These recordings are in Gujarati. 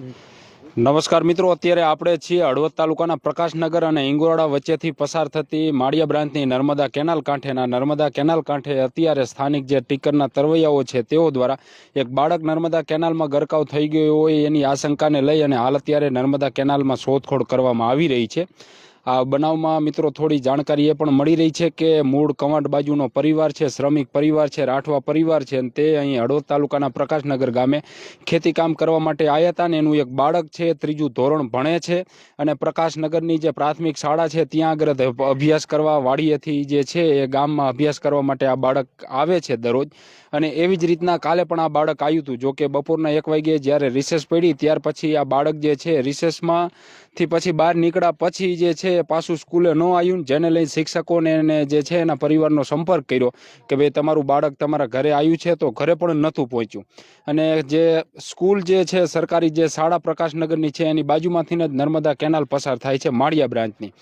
નમસ્કાર મિત્રો, અત્યારે આપણે છીએ હળવદ તાલુકાના પ્રકાશનગર અને ઇંગોરડા વચ્ચેથી પસાર થતી માળિયા બ્રાન્ચની નર્મદા કેનાલ કાંઠેના નર્મદા કેનાલ કાંઠે અત્યારે સ્થાનિક જે ટીકરના તરવૈયાઓ છે, તેઓ દ્વારા એક બાળક નર્મદા કેનાલમાં ગરકાવ થઈ ગયો હોય એની આશંકાને લઈ અને હાલ અત્યારે નર્મદા કેનાલમાં શોધખોળ કરવામાં આવી રહી છે. આ બનાવમાં મિત્રો થોડી જાણકારી એ પણ મળી રહી છે કે મૂળ કવાંટ બાજુનો પરિવાર છે, શ્રમિક પરિવાર છે, રાઠવા પરિવાર છે અને તે અહીં હળવદ તાલુકાના પ્રકાશનગર ગામે ખેતી કામ કરવા માટે આવ્યા હતા ને એનું એક બાળક છે, ત્રીજું ધોરણ ભણે છે અને પ્રકાશનગરની જે પ્રાથમિક શાળા છે ત્યાં આગળ અભ્યાસ કરવા વાડીએથી જે છે એ ગામમાં અભ્યાસ કરવા માટે આ બાળક આવે છે દરરોજ અને એવી જ રીતના કાલે પણ આ બાળક આવ્યું હતું જો કે બપોરના એક વાગ્યે જ્યારે રિસેસ પડી ત્યાર પછી આ બાળક જે છે રિસેસમાં થી પછી બહાર નીકળ્યા પછી જે છે પાછું સ્કૂલે ન આવ્યું જેને લઈ શિક્ષકોને એને જે છે એના પરિવારનો સંપર્ક કર્યો કે ભાઈ તમારું બાળક તમારા ઘરે આવ્યું છે તો ઘરે પણ નહોતું પહોંચ્યું. અને જે સ્કૂલ જે છે સરકારી જે શાળા પ્રકાશનગરની છે એની બાજુમાંથી જ નર્મદા કેનાલ પસાર થાય છે માળિયા બ્રાન્ચની.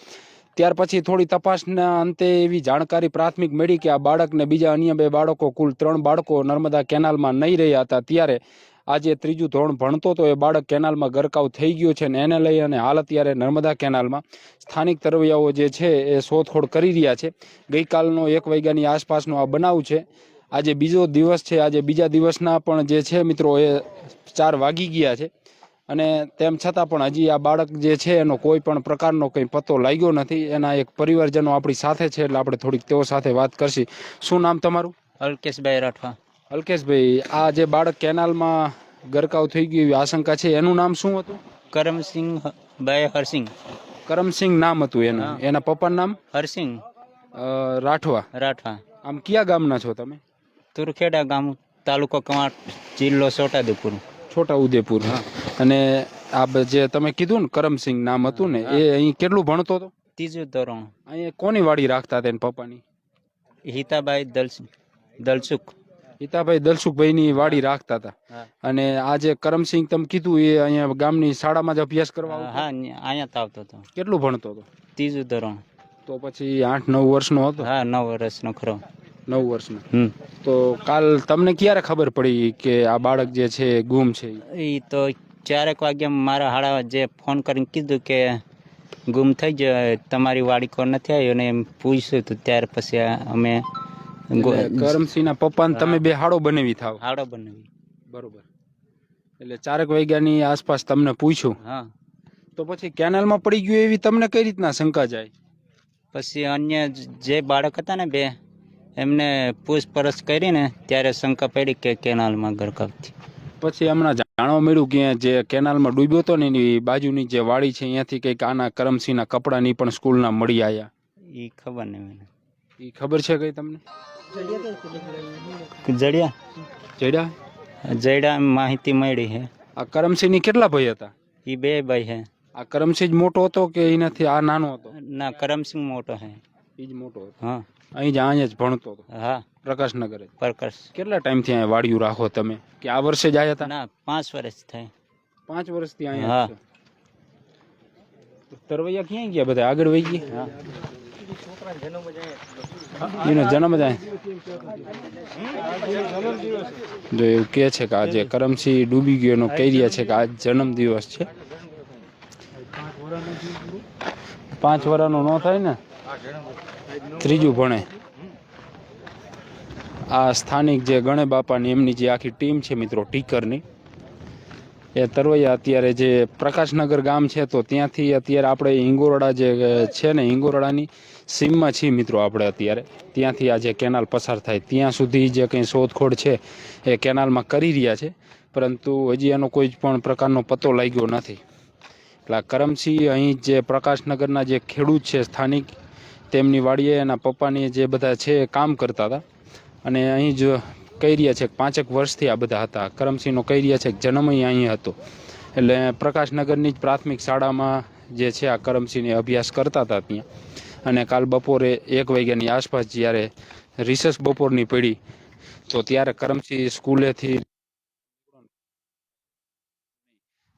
ત્યાર પછી થોડી તપાસના અંતે એવી જાણકારી પ્રાથમિક મળી કે આ બાળકને બીજા અન્ય બે બાળકો, કુલ ત્રણ બાળકો નર્મદા કેનાલમાં નહીં રહ્યા હતા. ત્યારે આજે ત્રીજું ધોરણ ભણતો તો એ બાળક કેનાલમાં ગરકાવ થઈ ગયો છે ને એને લઈ અને હાલ અત્યારે નર્મદા કેનાલમાં સ્થાનિક તરવૈયાઓ જે છે એ શોધખોળ કરી રહ્યા છે. ગઈકાલનો એક વાગ્યાની આસપાસનો આ બનાવ છે. આજે બીજો દિવસ છે. આજે બીજા દિવસના પણ જે છે મિત્રો એ ચાર વાગી ગયા છે. અને તેમ છતાં પણ હજી આ બાળક જે છે એનો કોઈ પણ પ્રકારનો કંઈ પત્તો લાગ્યો નથી. એના એક પરિવારજનો આપણી સાથે છે એટલે આપણે થોડીક તેઓ સાથે વાત કરશી. શું નામ તમારું? અલ્કેશભાઈ રાઠવા. અલ્કેશભાઈ આ જે બાળક કેનાલમાં ગરકાવ થઈ ગયું આશંકા છે એનું નામ શું હતું? કરમસિંહ ભાઈ હરસિંહ. કરમસિંહ નામ હતું એનું. એના પપ્પાનું નામ? હરસિંહ. રાઠવા. રાઠવા. આમ કયા ગામના છો તમે? તુરખેડા ગામ તાલુકો કવાંટ જિલ્લો છોટાઉદેપુર. છોટા હા. અને આ જે તમે કીધું ને કરમસિંહ નામ હતું ને એ અહીં કેટલું ભણતો હતો? ત્રીજું ધોરણ. અહીંયા કોની વાડી રાખતા હતા પપ્પાની? હિતાબાઈ દલસુખ દલસુખ. હિતાભાઈ દલસુખભાઈની વાડી રાખતા હતા. અને આ જે કરમસિંહ તમે કીધું એ અહીંયા ગામની શાળામાં જ અભ્યાસ કરવા હા અહીંયા આવતો હતો. કેટલું ભણતો હતો? ત્રીજું ધોરણ. તો પછી આઠ નવ વર્ષનો હતો? હા નવ વર્ષનો ખરો. નવ વર્ષનો. તો કાલ તમને ક્યારે ખબર પડી કે આ બાળક જે છે ગુમ છે? એ તો ચારેક વાગ્યા મારા હાડા જે ફોન કરીને કીધું કે ગુમ થઈ જાય તમારી વાડી કોણ નથી આવી અને એમ પૂછ્યું હતું ત્યાર પછી અમે કરમસિંહના પપ્પાને તમે બે હાડો બનાવી થાવ. હાડો બનાવી. બરોબર. એટલે ચારક વાગ્યાની આસપાસ તમને પૂછ્યું હા. તો પછી કેનાલમાં પડી ગયું એવી તમને કઈ રીતના શંકા જાય? પછી અન્ય જે બાળક હતા ને બે એમને પૂછપરછ કરીને ત્યારે શંકા પડી કે કેનાલમાં ગરકાવથી પછી હમણાં જાણવા મળ્યું કે જે કેનાલમાં ડૂબ્યો હતો ને એની બાજુની જે વાડી છે અહીંયાથી કંઈક આના કરમસિંહના કપડાની પણ સ્કૂલના મળી આવ્યા એ ખબર નહીં એ ખબર છે કઈ તમને? જડિયા જયડા જયડા માહિતી મળી છે આ કરમસિંહની કેટલા ભાઈ હતા એ બે ભાઈ છે આ કરમસિંહ જ મોટો હતો કે એનાથી આ નાનો હતો ના કરમસિંહ મોટો છે એ જ મોટો હતો હા અહીં જ અહીંયા જ ભણતો હતો હા પ્રકાશનગર જ પ્રકાશ કેટલા ટાઈમથી અહીંયા વાડિયું રાખો તમે? કે આ વર્ષે જ આવ્યા હતા? ના પાંચ વર્ષ થાય પાંચ વર્ષથી હા. અહીંયા જ છો. તરવૈયા ક્યાં ગયા બધા? આગળ વહી ગયા? હા. એનો જન્મ જ. જો એવું છે કે આજે કરમસિંહ ડૂબી ગયો એનો કહી છે કે આજ જન્મ છે. પાંચ વર્ષનો ન થાય ને? ત્રીજું ભણે. આ સ્થાનિક જે ગણે બાપાની એમની જે આખી ટીમ છે મિત્રો, ટીકરની એ તરવૈયા અત્યારે જે પ્રકાશનગર ગામ છે, તો ત્યાંથી અત્યારે આપણે હિંગોરડા જે છે ને હિંગોરડાની સીમમાં છીએ મિત્રો આપણે અત્યારે. ત્યાંથી આ જે કેનાલ પસાર થાય, ત્યાં સુધી જે કંઈ શોધખોળ છે, એ કેનાલમાં કરી રહ્યા છે. પરંતુ હજી એનો કોઈ પણ પ્રકારનો પત્તો લાગ્યો નથી. એટલે કરમસિંહ અહીં જે પ્રકાશનગરના જે ખેડૂત છે, સ્થાનિક, તેમની વાડીએ એના પપ્પાની જે બધા છે કામ કરતા હતા. અને અહીં જ રહ્યા છે પાંચેક વર્ષથી આ બધા હતા. કરમસિંહનો કહી રહ્યા છે જન્મ અહીં હતો. એટલે પ્રકાશનગરની જ પ્રાથમિક શાળામાં જે છે આ કરમસિંહને અભ્યાસ કરતા હતા ત્યાં. અને કાલ બપોરે એક વાગ્યાની આસપાસ જ્યારે રિસેસ બપોરની પડી, તો ત્યારે કરમસિંહ સ્કૂલેથી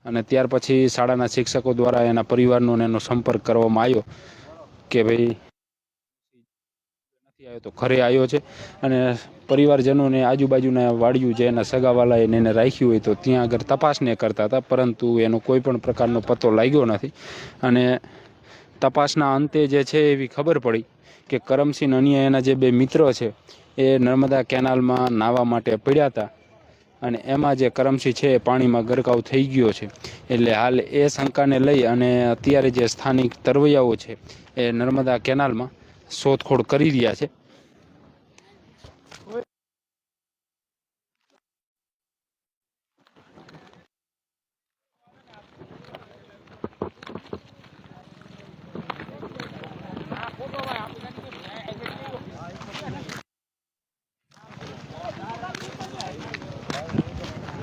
અને ત્યાર પછી શાળાના શિક્ષકો દ્વારા એના પરિવારનો એનો સંપર્ક કરવામાં આવ્યો કે ભાઈ આવ્યો તો ઘરે આવ્યો છે અને પરિવારજનોને આજુબાજુના વાડિયું જે એના સગાવાલાએ એને રાખ્યું હોય તો ત્યાં આગળ તપાસને કરતા હતા, પરંતુ એનો કોઈ પણ પ્રકારનો પત્તો લાગ્યો નથી. અને તપાસના અંતે જે છે એવી ખબર પડી કે કરમસિંહ અન્ય એના જે બે મિત્રો છે, એ નર્મદા કેનાલમાં નાહવા માટે પડ્યા હતા. અને એમાં જે કરમસિંહ છે એ પાણીમાં ગરકાવ થઈ ગયો છે. એટલે હાલ એ શંકાને લઈ અને અત્યારે જે સ્થાનિક તરવૈયાઓ છે, એ નર્મદા કેનાલમાં શોધખોળ કરી રહ્યા છે.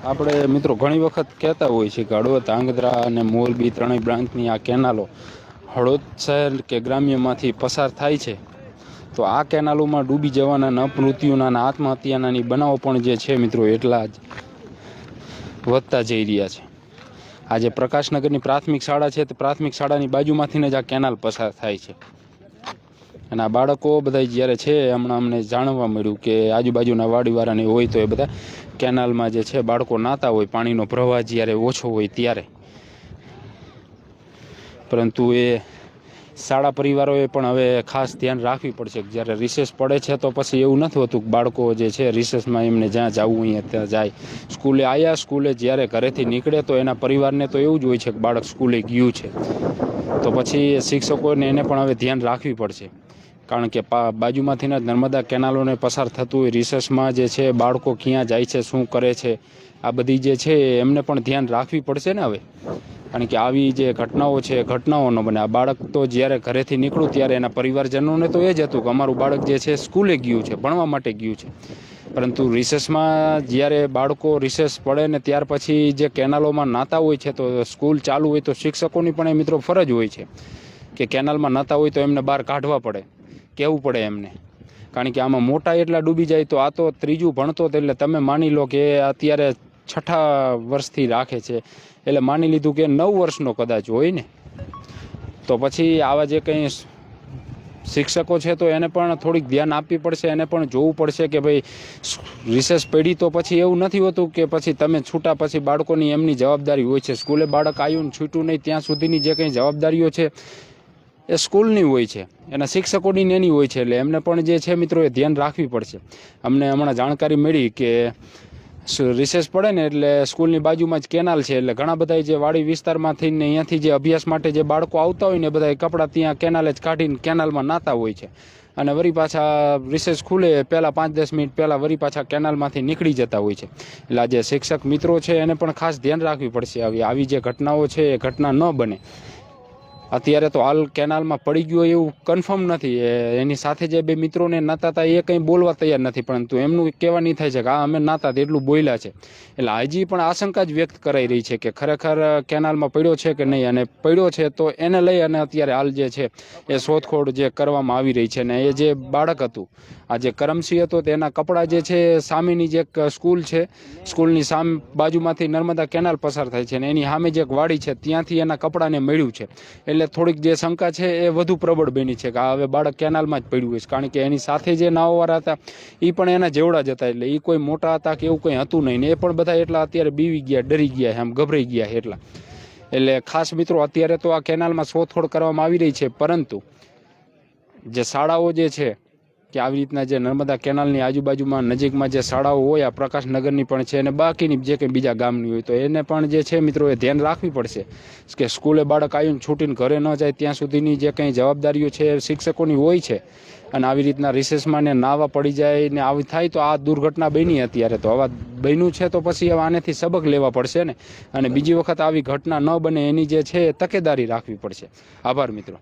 આપણે મિત્રો ઘણી વખત કહેતા હોય છે કે હળવદ આંગધ્રા અને મોરબી ત્રણેય બ્રાન્ચની આ કેનાલો હળવદ શહેર કે ગ્રામ્યમાંથી પસાર થાય છે, તો આ કેનાલોમાં ડૂબી જવાના ન મૃત્યુના અને આત્મહત્યાના બનાવો પણ જે છે મિત્રો, એટલા જ વધતા જઈ રહ્યા છે. આજે પ્રકાશનગરની પ્રાથમિક શાળા છે, તે પ્રાથમિક શાળાની બાજુમાંથીને જ આ કેનાલ પસાર થાય છે. અને આ બાળકો બધા જ્યારે છે, હમણાં અમને જાણવા મળ્યું કે આજુબાજુના વાડીવાળાને હોય તો એ બધા કેનાલમાં જે છે, બાળકો નાતા હોય, પાણીનો પ્રવાહ જ્યારે ઓછો હોય ત્યારે. પરંતુ એ શાળા પરિવારોએ પણ હવે ખાસ ધ્યાન રાખવી પડશે કે જ્યારે રિસેસ પડે છે તો પછી એવું નથી હોતું કે બાળકો જે છે રિસેસમાં એમને જ્યાં જવું અહીંયા ત્યાં જાય. સ્કૂલે આવ્યા સ્કૂલે જ્યારે ઘરેથી નીકળે તો એના પરિવારને તો એવું જ હોય છે કે બાળક સ્કૂલે ગયું છે. તો પછી શિક્ષકોને એને પણ હવે ધ્યાન રાખવી પડશે. કારણ કે પા, બાજુમાંથી નર્મદા કેનાલોને પસાર થતું હોય રિસર્ચમાં જે છે બાળકો ક્યાં જાય છે, શું કરે છે, આ બધી જે છે એમને પણ ધ્યાન રાખવી પડશે ને હવે? કારણ કે આવી જે ઘટનાઓ છે ઘટનાઓ ન બને. આ બાળક તો જ્યારે ઘરેથી નીકળું ત્યારે એના પરિવારજનોને તો એ જ હતું કે અમારું બાળક જે છે સ્કૂલે ગયું છે, ભણવા માટે ગયું છે. પરંતુ રિસેસમાં જ્યારે બાળકો રિસેસ પડે ને ત્યાર પછી જે કેનાલોમાં નાતા હોય છે, તો સ્કૂલ ચાલુ હોય તો શિક્ષકોની પણ એ મિત્રો ફરજ હોય છે કે કેનાલમાં નાતા હોય તો એમને બહાર કાઢવા પડે કહેવું પડે એમને. કારણ કે આમાં મોટા એટલા ડૂબી જાય તો આ તો ત્રીજું ભણતો એટલે તમે માની લો કે અત્યારે છઠ્ઠા વર્ષથી રાખે છે. એટલે માની લીધું કે નવ વર્ષનો કદાચ હોય ને, તો પછી આવા જે કંઈ શિક્ષકો છે તો એને પણ થોડીક ધ્યાન આપવી પડશે, એને પણ જોવું પડશે કે ભાઈ રિસેસ પડી તો પછી એવું નથી હોતું કે પછી તમે છૂટા પછી બાળકોની એમની જવાબદારી હોય છે. સ્કૂલે બાળક આવ્યું ને છૂટું નહીં, ત્યાં સુધીની જે કંઈ જવાબદારીઓ છે એ સ્કૂલની હોય છે. એના શિક્ષકોની એની હોય છે. એટલે એમને પણ જે છે મિત્રો એ ધ્યાન રાખવી પડશે. અમને હમણાં જાણકારી મળી કે રિસેસ પડે ને એટલે સ્કૂલની બાજુમાં જ કેનાલ છે એટલે ઘણા બધા જે વાડી વિસ્તારમાંથી ને અહીંયાથી જે અભ્યાસ માટે જે બાળકો આવતા હોય ને બધા કપડાં ત્યાં કેનાલે જ કાઢીને કેનાલમાં નાતા હોય છે. અને વરી પાછા રિસેસ ખુલે પહેલાં પાંચ દસ મિનિટ પહેલાં વરી પાછા કેનાલમાંથી નીકળી જતા હોય છે. એટલે જે શિક્ષક મિત્રો છે એને પણ ખાસ ધ્યાન રાખવી પડશે આવી આવી જે ઘટનાઓ છે એ ઘટના ન બને. અત્યારે તો હાલ કેનાલમાં પડી ગયો એવું કન્ફર્મ નથી. એની સાથે જે બે મિત્રોને નાતા હતા એ કંઈ બોલવા તૈયાર નથી, પરંતુ એમનું કહેવા નહીં થાય છે કે આ અમે નાતા એટલું બોલ્યા છે. એટલે હજી પણ આશંકા જ વ્યક્ત કરાઈ રહી છે કે ખરેખર કેનાલમાં પડ્યો છે કે નહીં? અને પડ્યો છે તો એને લઈ અને અત્યારે હાલ જે છે, એ શોધખોળ જે કરવામાં આવી રહી છે ને એ જે બાળક હતું, આ જે કરમસિંહ હતો તેના કપડાં જે છે, સામેની જે એક સ્કૂલ છે, સ્કૂલની સામ બાજુમાંથી નર્મદા કેનાલ પસાર થાય છે અને એની સામે જે એક વાડી છે, ત્યાંથી એના કપડાને મળ્યું છે. એટલે થોડીક જે શંકા છે એ વધુ પ્રબળ બની છે કે આ હવે બાળક કેનાલમાં જ પડ્યું છે. કારણ કે એની સાથે જે નાવવાળા હતા એ પણ એના જેવડા જ હતા એટલે એ કોઈ મોટા હતા કે એવું કંઈ હતું નહીં ને એ પણ બધા એટલા અત્યારે બીવી ગયા, ડરી ગયા એમ ગભરાઈ ગયા એટલા. એટલે ખાસ મિત્રો, અત્યારે તો આ કેનાલમાં શોધખોળ કરવામાં આવી રહી છે, પરંતુ જે શાળાઓ જે છે કે આવી રીતના જે નર્મદા કેનાલની આજુબાજુમાં નજીકમાં જે શાળાઓ હોય, આ પ્રકાશનગરની પણ છે અને બાકીની જે કંઈ બીજા ગામની હોય, તો એને પણ જે છે મિત્રો એ ધ્યાન રાખવી પડશે કે સ્કૂલે બાળક આવીને છૂટીને ઘરે ન જાય, ત્યાં સુધીની જે કંઈ જવાબદારીઓ છે એ શિક્ષકોની હોય છે. અને આવી રીતના રિસેસમાં ને નાવા પડી જાય ને આવી થાય, તો આ દુર્ઘટના બની અત્યારે. તો આવા બન્યું છે તો પછી આનેથી સબક લેવા પડશે ને. અને બીજી વખત આવી ઘટના ન બને એની જે છે એ તકેદારી રાખવી પડશે. આભાર મિત્રો.